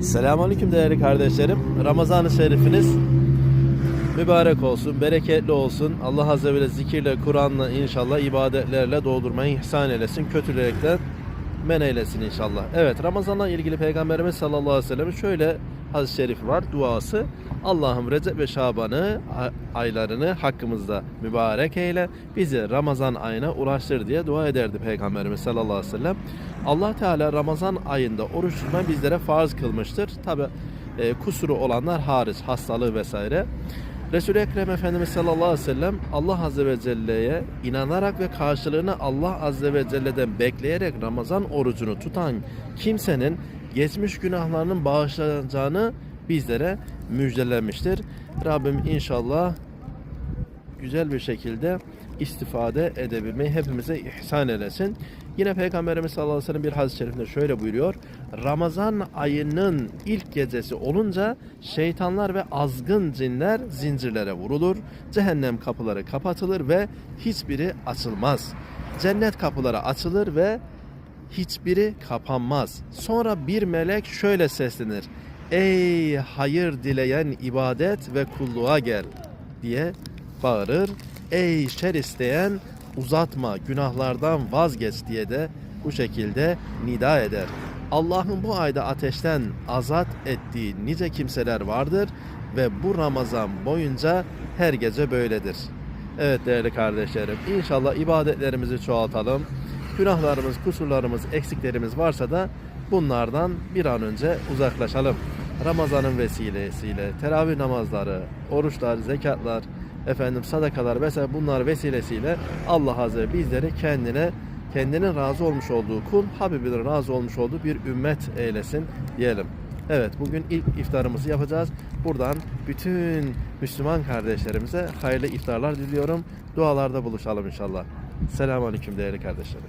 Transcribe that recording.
Selamünaleyküm değerli kardeşlerim. Ramazan-ı Şerifiniz mübarek olsun, bereketli olsun. Allah Azze ve Celle zikirle, Kur'an'la inşallah ibadetlerle doldurmayı ihsan eylesin. Kötülükten men eylesin inşallah. Evet Ramazan'la ilgili Peygamberimiz sallallahu aleyhi ve sellem'in şöyle hadis-i şerifi var. Duası Allah'ım Recep ve Şaban'ı aylarını hakkımızda mübarek eyle. Bizi Ramazan ayına ulaştır diye dua ederdi Peygamberimiz sallallahu aleyhi ve sellem. Allah Teala Ramazan ayında oruç tutmayı bizlere farz kılmıştır. Tabi kusuru olanlar hariç hastalığı vesaire. Resul-i Ekrem Efendimiz sallallahu aleyhi ve sellem Allah Azze ve Celle'ye inanarak ve karşılığını Allah Azze ve Celle'den bekleyerek Ramazan orucunu tutan kimsenin geçmiş günahlarının bağışlanacağını bizlere müjdelemiştir. Rabbim inşallah güzel bir şekilde istifade edebilmeyi hepimize ihsan eylesin. Yine Peygamberimiz sallallahu aleyhi ve sellem bir hadis-i şerifinde şöyle buyuruyor. Ramazan ayının ilk gecesi olunca şeytanlar ve azgın cinler zincirlere vurulur. Cehennem kapıları kapatılır ve hiçbiri açılmaz. Cennet kapıları açılır ve hiçbiri kapanmaz. Sonra bir melek şöyle seslenir. Ey hayır dileyen ibadet ve kulluğa gel diye bağırır. Ey şer isteyen uzatma günahlardan vazgeç diye de bu şekilde nida eder. Allah'ın bu ayda ateşten azat ettiği nice kimseler vardır ve bu Ramazan boyunca her gece böyledir. Evet değerli kardeşlerim inşallah ibadetlerimizi çoğaltalım. Günahlarımız, kusurlarımız, eksiklerimiz varsa da bunlardan bir an önce uzaklaşalım. Ramazanın vesilesiyle teravih namazları, oruçlar, zekatlar, efendim sadakalar vesaire bunlar vesilesiyle Allah Azze bizleri kendine kendinin razı olmuş olduğu kul, Habibinin razı olmuş olduğu bir ümmet eylesin diyelim. Evet bugün ilk iftarımızı yapacağız. Buradan bütün Müslüman kardeşlerimize hayırlı iftarlar diliyorum. Dualarda buluşalım inşallah. Selamun Aleyküm değerli kardeşlerim.